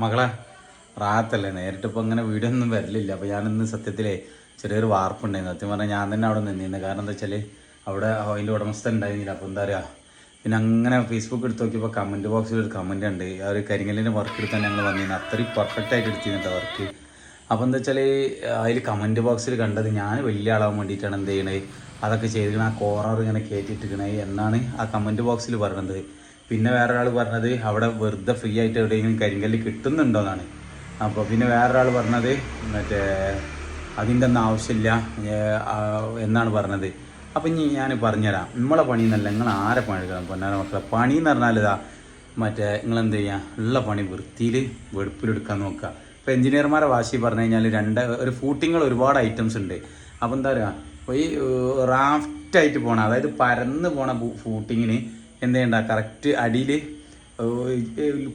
മകളെ റാത്തല്ലേ നേരിട്ട് ഇപ്പോൾ ഇങ്ങനെ വീഡിയോ ഒന്നും വരലില്ല. അപ്പോൾ ഞാനിന്ന് സത്യത്തിലേ ചെറിയൊരു വാർപ്പുണ്ടായിരുന്നു. സത്യം പറഞ്ഞാൽ ഞാൻ തന്നെ അവിടെ നിന്നിരുന്നു. കാരണം എന്താ വെച്ചാൽ അവിടെ അതിന്റെ ഉടമസ്ഥ ഉണ്ടായിരുന്നില്ല. അപ്പോൾ എന്താ പറയുക പിന്നെ അങ്ങനെ ഫേസ്ബുക്ക് എടുത്ത് നോക്കിയപ്പോൾ കമന്റ് ബോക്സിൽ ഒരു കമന്റ് ഉണ്ട്. ആ ഒരു കരിങ്ങലിന്റെ വർക്ക് എടുത്താൽ ഞങ്ങൾ വന്നിരുന്നു. അത്രയും പെർഫെക്റ്റ് ആയിട്ട് എടുത്തിരുന്നിട്ട് വർക്ക് അപ്പോൾ എന്താ വെച്ചാൽ അതിൽ കമന്റ് ബോക്സിൽ കണ്ടത് ഞാൻ വലിയ ആളാവാൻ വേണ്ടിയിട്ടാണ് എന്ത് ചെയ്യണത്. അതൊക്കെ ചെയ്തിരിക്കണേ ആ കോറർ ഇങ്ങനെ കയറ്റിയിട്ടിരിക്കണേ എന്നാണ് ആ കമന്റ് ബോക്സിൽ പറഞ്ഞത്. പിന്നെ വേറെ ഒരാൾ പറഞ്ഞത് അവിടെ വെറുതെ ഫ്രീ ആയിട്ട് എവിടെയെങ്കിലും കരിങ്കല്ല് കിട്ടുന്നുണ്ടോ എന്നാണ് അപ്പോൾ പിന്നെ വേറൊരാൾ പറഞ്ഞത് മറ്റേ അതിന്റെ ഒന്നും ആവശ്യമില്ല എന്നാണ് പറഞ്ഞത്. അപ്പം ഇനി ഞാൻ പറഞ്ഞുതരാം. നമ്മളെ പണി എന്നല്ല നിങ്ങൾ ആരെ പണി എടുക്കണം? പൊന്നാര മക്കളെ പണി എന്ന് പറഞ്ഞാൽ ഇതാ മറ്റേ നിങ്ങൾ എന്ത് ചെയ്യുക ഉള്ള പണി വൃത്തിയിൽ വെടുപ്പിലെടുക്കാൻ നോക്കുക. ഇപ്പോൾ എഞ്ചിനീയർമാരെ വാശി പറഞ്ഞു കഴിഞ്ഞാൽ രണ്ട് ഒരു ഫൂട്ടിങ്ങൾ ഒരുപാട് ഐറ്റംസ് ഉണ്ട്. അപ്പോൾ എന്താ പറയുക ഈ റാഫ്റ്റായിട്ട് പോണ അതായത് പരന്ന് പോണ ഫൂട്ടിങ്ങിന് എന്ത് ചെയ്യണ്ട കറക്റ്റ് അടിയിൽ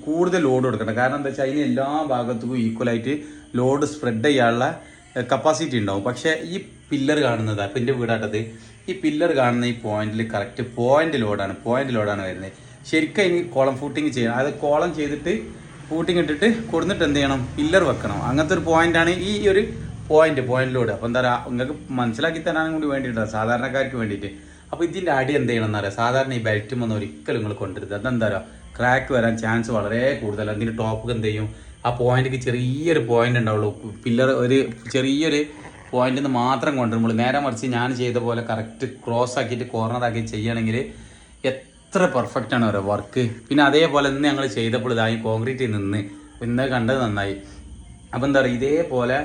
കൂടുതൽ ലോഡ് കൊടുക്കണം. കാരണം എന്താ വെച്ചാൽ അതിന് എല്ലാ ഭാഗത്തും ഈക്വലായിട്ട് ലോഡ് സ്പ്രെഡ് ചെയ്യാനുള്ള കപ്പാസിറ്റി ഉണ്ടാവും. പക്ഷേ ഈ പില്ലർ കാണുന്നത് അപ്പം എന്റെ വീടാട്ടത് ഈ പില്ലർ കാണുന്ന ഈ പോയിന്റിൽ കറക്റ്റ് പോയിന്റ് ലോഡാണ് പോയിന്റ് ലോഡാണ് വരുന്നത്. ശരിക്കും അതിന് കോളം ഫൂട്ടിങ് ചെയ്യണം. അത് കോളം ചെയ്തിട്ട് ഫൂട്ടിങ് ഇട്ടിട്ട് കൊടുത്തിട്ട് എന്ത് ചെയ്യണം? പില്ലർ വെക്കണം. അങ്ങനത്തെ ഒരു പോയിന്റാണ് ഈ ഒരു പോയിന്റ് പോയിന്റ് ലോഡ് അപ്പോൾ എന്താ പറയുക നിങ്ങൾക്ക് മനസ്സിലാക്കി തരാനും കൂടി വേണ്ടിയിട്ടാണ് സാധാരണക്കാർക്ക് വേണ്ടിയിട്ട്. അപ്പോൾ ഇതിന്റെ അടി എന്ത് ചെയ്യണം അറിയാം? സാധാരണ ഈ ബെൽറ്റും ഒന്നും ഒരിക്കലും നിങ്ങൾ കൊണ്ടുവരുത് അതെന്താ പറയുക ക്രാക്ക് വരാൻ ചാൻസ് വളരെ കൂടുതലാണ് ഇതിന്റെ ടോപ്പ് എന്ത് ചെയ്യും? ആ പോയിന്റിക്ക് ചെറിയൊരു പോയിന്റ് ഉണ്ടാവുള്ളൂ. പില്ലർ ഒരു ചെറിയൊരു പോയിന്റിൽ നിന്ന് മാത്രം കൊണ്ടുവരുമ്പോൾ നേരെ മറിച്ച് ഞാൻ ചെയ്ത പോലെ കറക്റ്റ് ക്രോസ് ആക്കിയിട്ട് കോർണർ ആക്കി ചെയ്യണമെങ്കിൽ എത്ര പെർഫെക്റ്റ് ആണ് ഓരോ വർക്ക് പിന്നെ അതേപോലെ ഇന്ന് ഞങ്ങൾ ചെയ്തപ്പോൾ ഇതായി കോൺക്രീറ്റിൽ നിന്ന് ഇന്ന് കണ്ടത് നന്നായി. അപ്പോൾ എന്താ പറയുക ഇതേപോലെ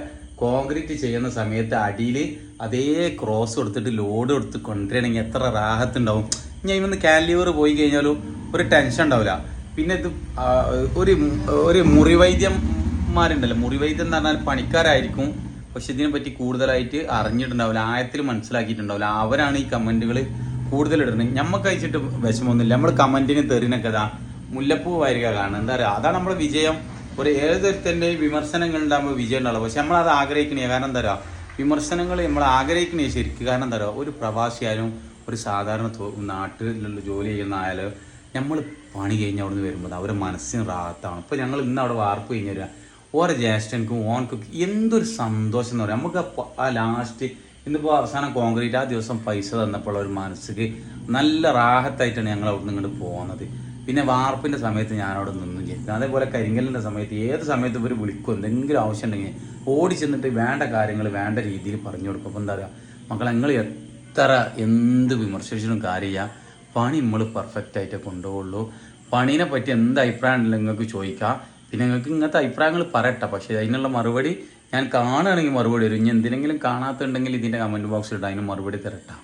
കോൺക്രീറ്റ് ചെയ്യുന്ന സമയത്ത് അടിയിൽ അതേ ക്രോസ് കൊടുത്തിട്ട് ലോഡ് കൊടുത്ത് കൊണ്ടുവരണമെങ്കിൽ എത്ര റാഹത്തുണ്ടാവും ഞാൻ ഇവന്ന് കാലിവർ പോയി കഴിഞ്ഞാലും ഒരു ടെൻഷൻ ഉണ്ടാവില്ല. പിന്നെ ഇത് ഒരു ഒരു മുറിവൈദ്യന്മാരുണ്ടല്ലോ. മുറിവൈദ്യം എന്ന് പറഞ്ഞാൽ പണിക്കാരായിരിക്കും. പക്ഷെ ഇതിനെ പറ്റി കൂടുതലായിട്ട് അറിഞ്ഞിട്ടുണ്ടാവില്ല. ആയത്തിൽ മനസ്സിലാക്കിയിട്ടുണ്ടാവില്ല. അവരാണ് ഈ കമന്റുകൾ കൂടുതൽ ഇടുന്നത് ഞമ്മക്ക് അയച്ചിട്ട് വിഷമമൊന്നുമില്ല. നമ്മൾ കമന്റിന് തെറിനൊക്കെ ഇതാ മുല്ലപ്പൂ വാരിക കാണുക എന്താ പറയുക? അതാണ് നമ്മുടെ വിജയം. ഒരു ഏതൊരുത്തന്റെയും വിമർശനങ്ങൾ ഉണ്ടാകുമ്പോൾ വിജയം ഉണ്ടാവും പക്ഷെ നമ്മളത് ആഗ്രഹിക്കണേ കാരണം എന്താ പറയുക വിമർശനങ്ങൾ നമ്മൾ ആഗ്രഹിക്കണേ ശരിക്കും. കാരണം എന്താ പറയുക ഒരു പ്രവാസിയായാലും ഒരു സാധാരണ നാട്ടിലുള്ള ജോലി ചെയ്യുന്ന ആയാലും നമ്മൾ പണി കഴിഞ്ഞ് അവിടെ നിന്ന് വരുമ്പോൾ അവരെ മനസ്സിന് റാത്താണ് ഇപ്പോൾ ഞങ്ങൾ ഇന്ന് അവിടെ വാർപ്പ് കഴിഞ്ഞ് വരിക ഓരോ ജ്യേഷ്ഠനും ഓനക്കും എന്തൊരു സന്തോഷം എന്ന് പറയാം. നമുക്ക് ആ ലാസ്റ്റ് ഇന്നിപ്പോൾ അവസാനം കോൺക്രീറ്റ് ആ ദിവസം പൈസ തന്നപ്പോൾ ഒരു മനസ്സിക്ക് നല്ല റാഹത്തായിട്ടാണ് ഞങ്ങൾ അവിടെ നിന്ന് ഇങ്ങോട്ട് പോകുന്നത്. പിന്നെ വാർപ്പിന്റെ സമയത്ത് ഞാൻ അവിടെ നിന്നും ചെയ്യും അതേപോലെ കരിങ്കലിന്റെ സമയത്ത് ഏത് സമയത്ത് ഇവർ വിളിക്കും. എന്തെങ്കിലും ആവശ്യം ഉണ്ടെങ്കിൽ ഓടി ചെന്നിട്ട് വേണ്ട കാര്യങ്ങൾ വേണ്ട രീതിയിൽ പറഞ്ഞു കൊടുക്കും. അപ്പോൾ എന്താ പറയുക മക്കളെ നിങ്ങൾ എത്ര എന്ത് വിമർശിച്ചിട്ടും കാര്യമില്ല. പണി നമ്മൾ പെർഫെക്റ്റ് ആയിട്ട് കൊണ്ടുപോകുള്ളൂ പണീനെ പറ്റി എന്ത് അഭിപ്രായം ഉണ്ടെങ്കിലും നിങ്ങൾക്ക് ചോദിക്കാം. പിന്നെ നിങ്ങൾക്ക് ഇങ്ങനത്തെ അഭിപ്രായങ്ങൾ പറയട്ടെ. പക്ഷേ അതിനുള്ള മറുപടി ഞാൻ കാണുകയാണെങ്കിൽ മറുപടി വരും. ഇനി എന്തിനെങ്കിലും കാണാത്തുണ്ടെങ്കിൽ ഇതിന്റെ കമന്റ് ബോക്സിൽ അതിന് മറുപടി തരട്ടാം.